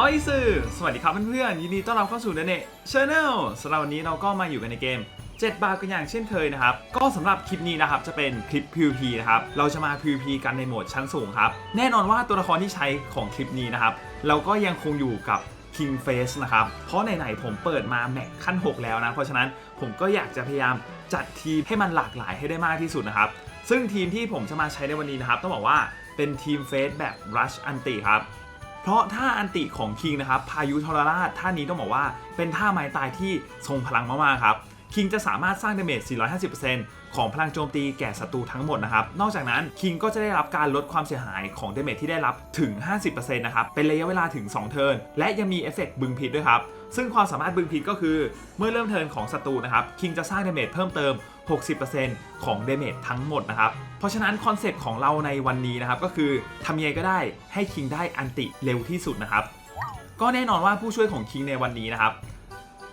อ้อยสื่อสวัสดีครับเพื่อนๆยินดีต้อนรับเข้าสู่เดเน่ชาแนลสำหรับวันนี้เราก็มาอยู่กันในเกม 7 บาทกันอย่างเช่นเคยนะครับ ก็สำหรับคลิปนี้นะครับ จะเป็นคลิป PVP นะครับ เราจะมา PVP กันในโหมดชั้นสูงครับ แน่นอนว่าตัวละครที่ใช้ของคลิปนี้นะครับ เราก็ยังคงอยู่กับ King Face นะครับ เพราะไหนๆผมเปิดมาแม็กขั้น 6 แล้วนะ เพราะฉะนั้นผมก็อยากจะพยายามจัดทีมให้มันหลากหลายให้ได้มากที่สุดนะครับ ซึ่งทีมที่ผมจะมาใช้ในวันนี้นะครับ ต้องบอกว่าเป็นทีมเฟสแบบ Rush Anti ครับ เพราะท่าอันติของคิงนะครับพายุทรราชท่านี้ต้องบอกว่าเป็นท่าไม้ตายที่ทรงพลังมากๆครับคิงจะสามารถสร้างดาเมจ 450%ของพลังโจมตีแก่ศัตรูทั้งหมดนะครับ นอกจากนั้นคิงก็จะได้รับการลดความเสียหายของดาเมจที่ได้รับถึง 50%นะครับ เป็นระยะเวลาถึง 2 เทิร์น และยังมีเอฟเฟกต์บึงพิษด้วยครับ ซึ่งความสามารถบึงพิษก็คือ เมื่อเริ่มเทิร์นของศัตรูนะครับ คิงจะสร้างดาเมจเพิ่มเติม 60%ของเดเมจทั้งหมดนะครับ เพราะฉะนั้นคอนเซปต์ของเราในวันนี้นะครับ ก็คือทำยังไงก็ได้ให้คิงได้อันติเร็วที่สุดนะครับ ก็แน่นอนว่าผู้ช่วยของคิงในวันนี้นะครับ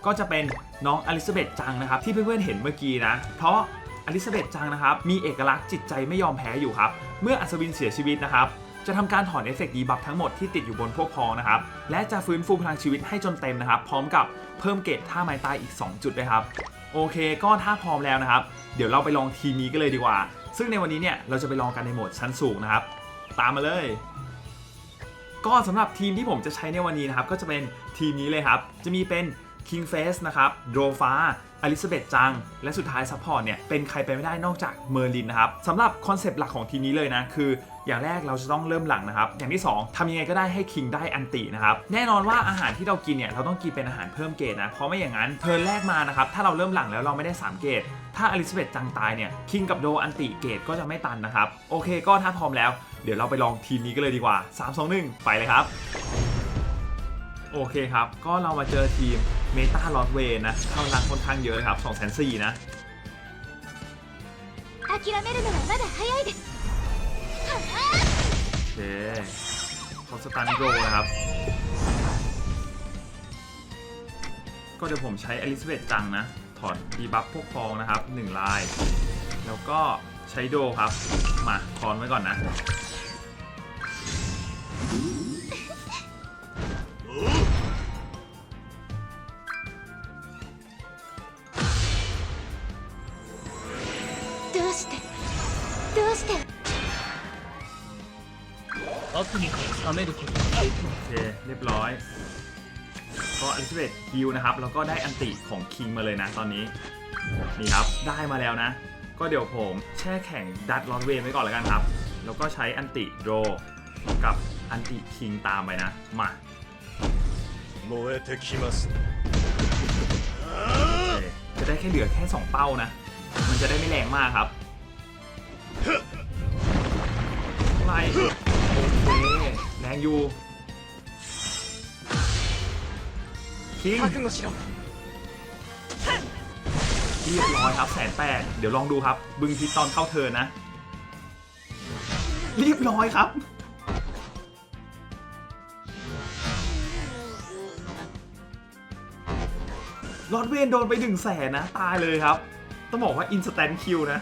ก็จะเป็นน้องอลิซาเบธจังนะครับ ที่เพื่อนๆเห็นเมื่อกี้นะ เพราะอลิซาเบธจังนะครับ มีเอกลักษณ์จิตใจไม่ยอมแพ้อยู่ครับ เมื่ออัศวินเสียชีวิตนะครับจะทำการถอนเอฟเฟกต์ดีบัฟทั้งหมดที่ติดอยู่บนพวกพองนะครับ และจะฟื้นฟูพลังชีวิตให้จนเต็มนะครับ พร้อมกับเพิ่มเกรดท่าไม้ตายอีก 2 จุดด้วยครับ โอเค ก็ถ้าพร้อมแล้วนะครับ เดี๋ยวเราไปลองทีมนี้กันเลยดีกว่า ซึ่งในวันนี้เนี่ยเราจะไปลองกันในโหมดชั้นสูงนะครับ ตามมาเลย ก็สำหรับทีมที่ผมจะใช้ในวันนี้นะครับ ก็จะเป็นทีมนี้เลยครับ จะมีเป็น King Face นะครับโดฟ้าอลิซาเบธจัง และสุดท้ายซัพพอร์ตเนี่ย เป็นใครไปไม่ได้นอกจากเมอร์ลินนะครับสำหรับคอนเซปต์หลักของทีมนี้เลยนะ คือ อย่างแรกเราจะต้องเริ่มหลังนะครับ อย่างที่ 2ทำยังไงก็ได้ให้คิงได้อันตินะครับ แน่นอนว่าอาหารที่เรากินเนี่ย เราต้องกินเป็นอาหารเพิ่มเกรดนะ เพราะไม่อย่างนั้นเทิร์นแรกมานะครับ ถ้าเราเริ่มหลังแล้วเราไม่ได้ 3 เกรด ถ้าอลิซาเบธจังตายเนี่ย คิงกับโดอันติเกรดก็จะไม่ตันนะครับ โอเค ก็ถ้าพร้อมแล้ว เดี๋ยวเราไปลองทีมนี้กันเลยดีกว่า 3 2 1 ไปเลยครับ โอเคครับ ก็เรามาเจอทีมเมตาลอดเวนะพลังค่อนข้างเยอะเลยครับ2 4 0 0 0นะ 諦めるのはまだ早いです โอ เคเขาสตันโรนะครับ ก็เดี๋ยวผมใช้อลิซาเบธจังนะ ถอดดีบัฟพวกฟองนะครับ 1 ลาย แล้วก็ใช้โดครับ มาคอนไว้ก่อนนะ どうして 悪に隠めること โอเค เรียบร้อย ก็อลิซาเบธฮิวนะครับ แล้วก็ได้อันติของคิงมาเลยนะตอนนี้ นี่ครับ ได้มาแล้วนะ ก็เดี๋ยวผมแช่แข็งดัดลอนเวย์ไว้ก่อนแล้วกันครับ แล้วก็ใช้อันติโดรกับอันติคิงตามไปนะ มา 燃えてきますね โอเคจะได้แค่เหลือแค่ 2 เป้านะ มันจะได้ไม่แรงมากครับไล่โอเค แร งอยู่ทิ้งเรียบร้อยครับแสนแปดเดี๋ยวลองดูครับ บึงพิษตอนเข้าเธอนะ เรียบร้อยครับ ลอดเวนโดนไปหนึ่งแสนนะ ตายเลยครับ ต้องบอกว่าอินสแตนคิวนะ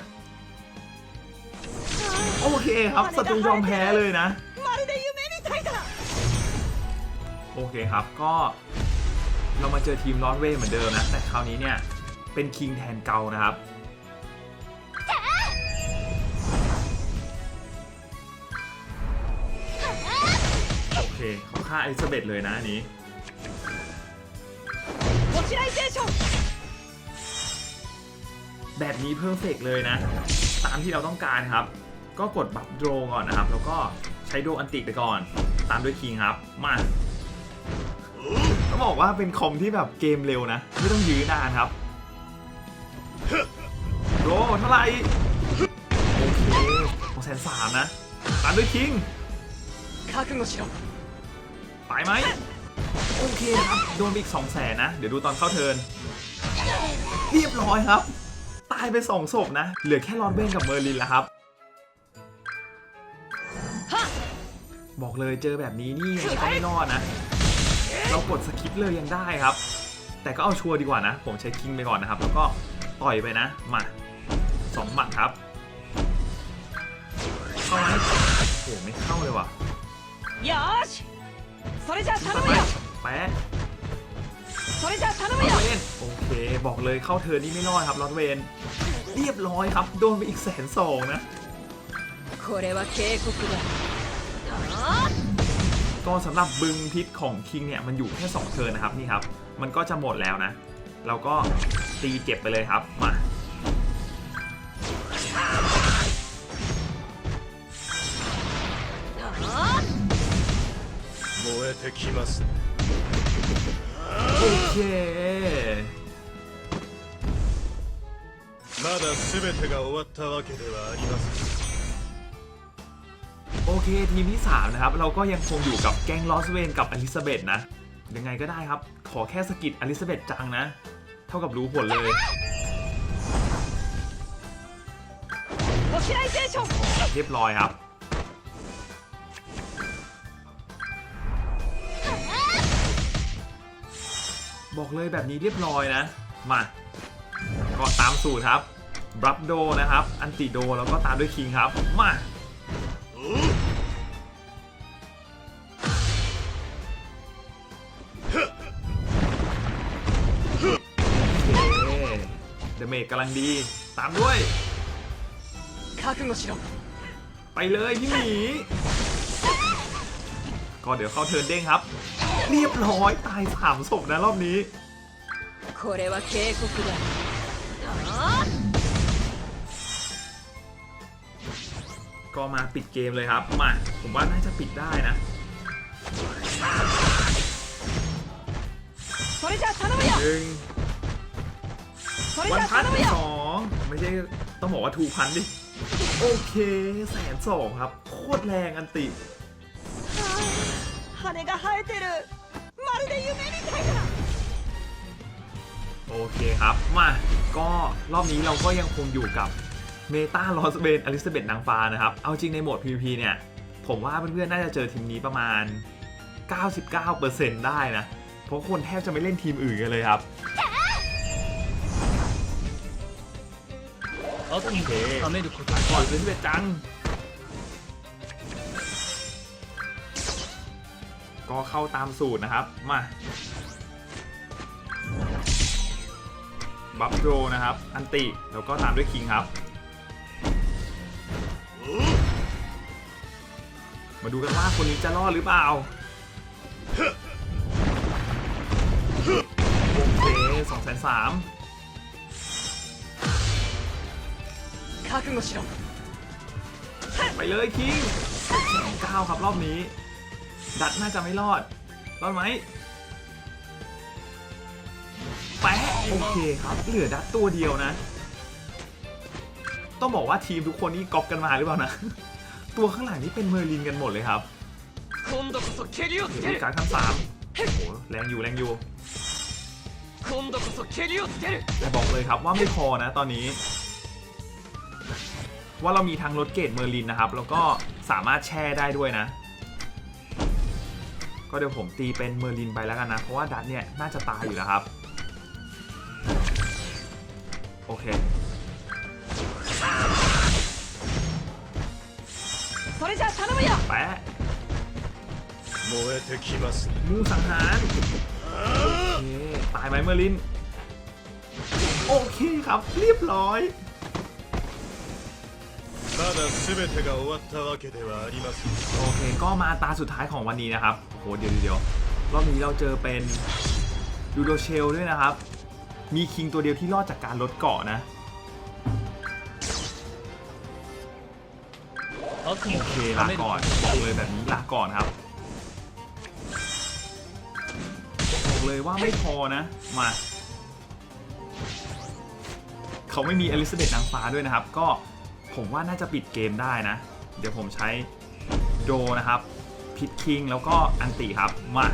โอเคครับศัตรูยอมแพ้เลยนะ โอเคครับก็เรามาเจอทีมนอร์เวย์เหมือนเดิมนะ แต่คราวนี้เนี่ย เป็นคิงแทนเกานะครับ โอเคเขาฆ่าไอลิซาเบธเลยนะอันนี้แบบนี้เพิ่มเฟกเลยนะ ตามที่เราต้องการครับ ก็กดบัฟโดรก่อนนะครับ แล้วก็ใช้โดอันติไปก่อน ตามด้วยคิงครับ มา บอกว่าเป็นคอมที่แบบเกมเร็วนะ ไม่ต้องยื้อนานครับโรเท่าไหร่โอเคหกแสนสามนะตามด้วยคิงไปไหมโอเคครับ โดนอีกสองแสนนะ เดี๋ยวดูตอนเข้าเทินเรียบร้อยครับ ตายไปสองศพนะ เหลือแค่รอนเบนกับเมอร์ลินแล้วครับ บอกเลยเจอแบบนี้นี่ไม่รอดนะ เรากดสคิปเลยยังได้ครับ แต่ก็เอาชัวร์ดีกว่านะ ผมใช้คิงไปก่อนนะครับ แล้วก็ต่อยไปนะ มาสองหมัดครับ เข้าไหมโอ้โหไม่เข้าเลยว่ะ よーしそ それじゃあ ไป 頼むよ แปะ それじゃあ頼 ล む อ よ ตเวนโอเค บอกเลยเข้าเทิร์นนี่ไม่รอดครับลอตเวน เรียบร้อยครับ โดนไปอีกแสนสองนะ これは警告だ ก็สำหรับบึงพิษของคิงเนี่ยมันอยู่แค่ 2 เทิร์นนะครับนี่ครับ มันก็จะหมดแล้วนะ เราก็ตีเก็บไปเลยครับมา 燃えてきます โอเค まだ全てが終わったわけではありません โอเค ทีมที่ 3 นะครับ เราก็ยังคงอยู่กับแก๊งลอสเวนกับอลิซาเบธนะ ยังไงก็ได้ครับ ขอแค่สกิดอลิซาเบธจังนะ เท่ากับรู้ผลเลยเรียบร้อยครับบอกเลยแบบนี้เรียบร้อยนะ มาก็ตามสูตรครับ บรับโดนะครับ อันติโดแล้วก็ตามด้วยคิงครับ มา เดเมจกำลังดี ตามด้วย 覚悟しろ ไปเลยพี่หมี ก็เดี๋ยวเข้าเทิร์นเด้งครับ เรียบร้อยตายสามศพนะรอบนี้ これは警告だ ก็มาปิดเกมเลยครับ มา ผมว่าน่าจะปิดได้นะ それじゃあ頼むよ หนึ่ง それ วัน じゃあ พัน 頼む ส よ องไม่ใช่ต้องบอกว่าทูพันดิ โอเคแสนสองครับ โคตรแรงอันติ 羽が生えてるまるで夢みたいだ โอเคครับ มา ก็รอบนี้เราก็ยังคงอยู่กับเมตาลอสเบนอลิซาเบธนางฟ้านะครับ เอาจริงในโหมด PVP เนี่ย ผมว่าเพื่อนๆ น่าจะเจอทีมนี้ประมาณ 99%ได้นะ เพราะคนแทบจะไม่เล่นทีมอื่นกันเลยครับ โอเค เอาไม่ดูคนตาก่อนเลยพี่เบสจังก็เข้าตามสูตรนะครับ มา บัฟโดนะครับ อันติ แล้วก็ตามด้วยคิงครับ มาดูกันว่าคนนี้จะรอดหรือเปล่า โอเคสองแสนสาม 覚悟しろ ไปเลยคิงเก้าครับรอบนี้ ดัดน่าจะไม่รอด รอดไหมแปะโอเคครับ เหลือดัดตัวเดียวนะ ต้องบอกว่าทีมทุกคนนี่ก๊อปกันมาหรือเปล่านะ ตัวข้างหลังนี่เป็นเมอร์ลินกันหมดเลยครับ 今度こそ蹴りをつ เดี๋ยว け มี る การขั้นสามโอ้โหแรงอยู่แรงอยู่ 今度こそ蹴りをつける แต่บอกเลยครับว่าไม่พอนะตอนนี้ ว่าเรามีทางรถเกตเมอร์ลินนะครับ แล้วก็สามารถแช่ได้ด้วยนะ ก็เดี๋ยวผมตีเป็นเมอร์ลินไปแล้วกันนะ เพราะว่าดัตเนี่ยน่าจะตายอยู่แล้วครับ โอเคแปะมูสังหารตายไหมเมอร์ลิน โอเคครับเรียบร้อย だ全てが終わったわけではありません โอเค ก็มาตาสุดท้ายของวันนี้นะครับ โห เดี๋ยวเดี๋ยวรอบนี้เราเจอเป็นดูโดเชลด้วยนะครับ มีคิงตัวเดียวที่รอดจากการลดเกาะนะ 悪 โอเค ลาก่อน บอกเลยแบบนี้ลาก่อนครับ บอกเลยว่าไม่พอนะ มา เขาไม่มีอลิซาเบธนางฟ้าด้วยนะครับ ก็ ผมว่าน่าจะปิดเกมได้นะ เดี๋ยวผมใช้โดนะครับ พิทคิงแล้วก็อันติครับ มา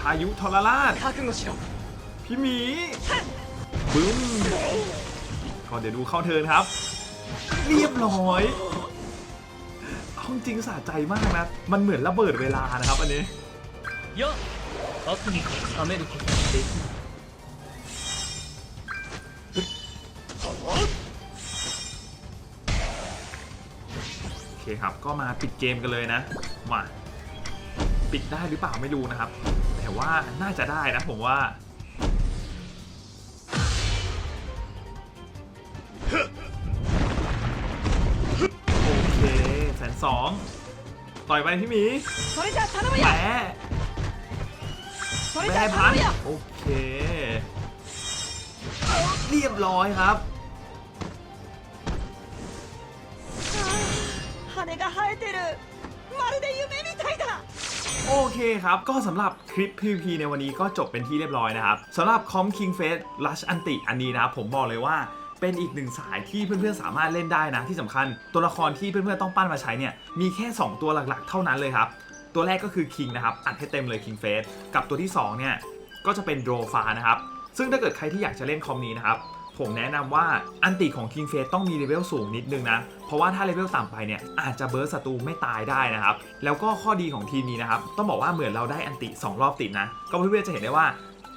พายุทรราชพี่หมีบึ้มก็เดี๋ยวดูเข้าเทินครับ เรียบร้อยเอาจริงสะใจมากนะ มันเหมือนระเบิดเวลานะครับอันนี้เยอะ 後に冷めることはできなโอเคครับ ก็มาปิดเกมกันเลยนะ มา ปิดได้หรือเปล่าไม่รู้นะครับ แต่ว่าน่าจะได้นะผมว่า โอเคแสนสอง ต่อยไปพี่หมีแหม แม่พันโอเค เรียบร้อยครับโอเคครับ ก็สำหรับคลิป PVP ในวันนี้ก็จบเป็นที่เรียบร้อยนะครับสำหรับคอมคิงเฟสลัชอันติอันนี้นะผมบอกเลยว่าเป็นอีกหนึ่งสายที่เพื่อนๆสามารถเล่นได้นะที่สำคัญ ตัวละครที่เพื่อนๆต้องปั้นมาใช้เนี่ยมีแค่ 2 ตัวหลักๆ เท่านั้นเลยครับ ตัวแรกก็คือ King นะครับอัดให้เต็มเลย King Face กับตัวที่2เนี่ยก็จะเป็นโดรฟานะครับซึ่งถ้าเกิดใครที่อยากจะเล่นคอมนี้นะครับผมแนะนำว่าอันติของ King Face ต้องมีเลเวลสูงนิดนึงนะ เพราะว่าถ้าเลเวลต่ำไปเนี่ยอาจจะเบิร์สศัตรูไม่ตายได้นะครับ แล้วก็ข้อดีของทีมนี้นะครับ ต้องบอกว่าเหมือนเราได้อันติ 2 รอบติดนะ ก็เพื่อนๆจะเห็นได้ว่า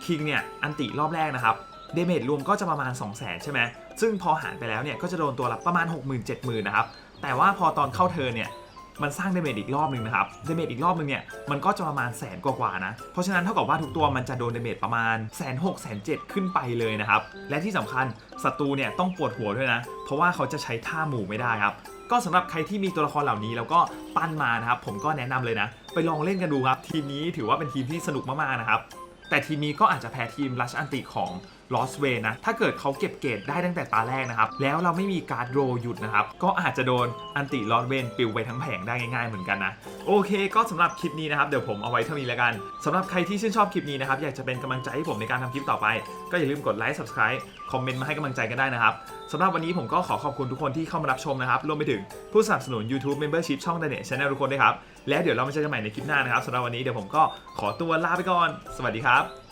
King เนี่ยอันติรอบแรกนะครับเดเมจรวมก็จะประมาณ 2 0 0 0 0 0 ใช่ไหมซึ่งพอหารไปแล้วเนี่ยก็จะโดนตัวละประมาณ 60,000 7 0 0 0 นะครับแต่ว่าพอตอนเข้าเทิร์เนี่ย มันสร้างเดเมจอีกรอบหนึ่งนะครับเดเมจอีกรอบหนึ่งเนี่ยมันก็จะประมาณแสนกว่าๆนะ เพราะฉะนั้นเท่ากับว่าทุกตัวมันจะโดนเดเมจประมาณแสนหกแสนเจ็ดขึ้นไปเลยนะครับ และที่สำคัญศัตรูเนี่ยต้องปวดหัวด้วยนะ เพราะว่าเขาจะใช้ท่าหมู่ไม่ได้ครับก็สำหรับใครที่มีตัวละครเหล่านี้แล้วก็ปั้นมานะครับ ผมก็แนะนำเลยนะ ไปลองเล่นกันดูครับ ทีมนี้ถือว่าเป็นทีมที่สนุกมากๆนะครับ แต่ทีมนี้ก็อาจจะแพ้ทีมลัชอันติของ Lost Way นะ ถ้าเกิดเขาเก็บเกรดได้ตั้งแต่ตาแรกนะครับ แล้วเราไม่มีการโรหยุดนะครับ ก็อาจจะโดนอันติ Lost Way ปิวไปทั้งแผงได้ง่ายๆเหมือนกันนะ โอเค ก็สำหรับคลิปนี้นะครับ เดี๋ยวผมเอาไว้เท่านี้แล้วกันสำหรับใครที่ชื่นชอบคลิปนี้นะครับ อยากจะเป็นกำลังใจให้ผมในการทำคลิปต่อไป ก็อย่าลืมกดไลค์ subscribe คอมเมนต์มาให้กำลังใจกันได้นะครับสำหรับวันนี้ผมก็ขอขอบคุณทุกคนที่เข้ามารับชมนะครับรวมไปถึงผู้สนับสนุน YouTube Membership ช่อง d a n e t Channel ทุกคนด้วยครับแล้วเดี๋ยวเรามาเจอกันใหม่ในคลิปหน้านะครับสำหรับวันนี้เดี๋ยวผมก็ขอตัวลาไปก่อน สวัสดีครับ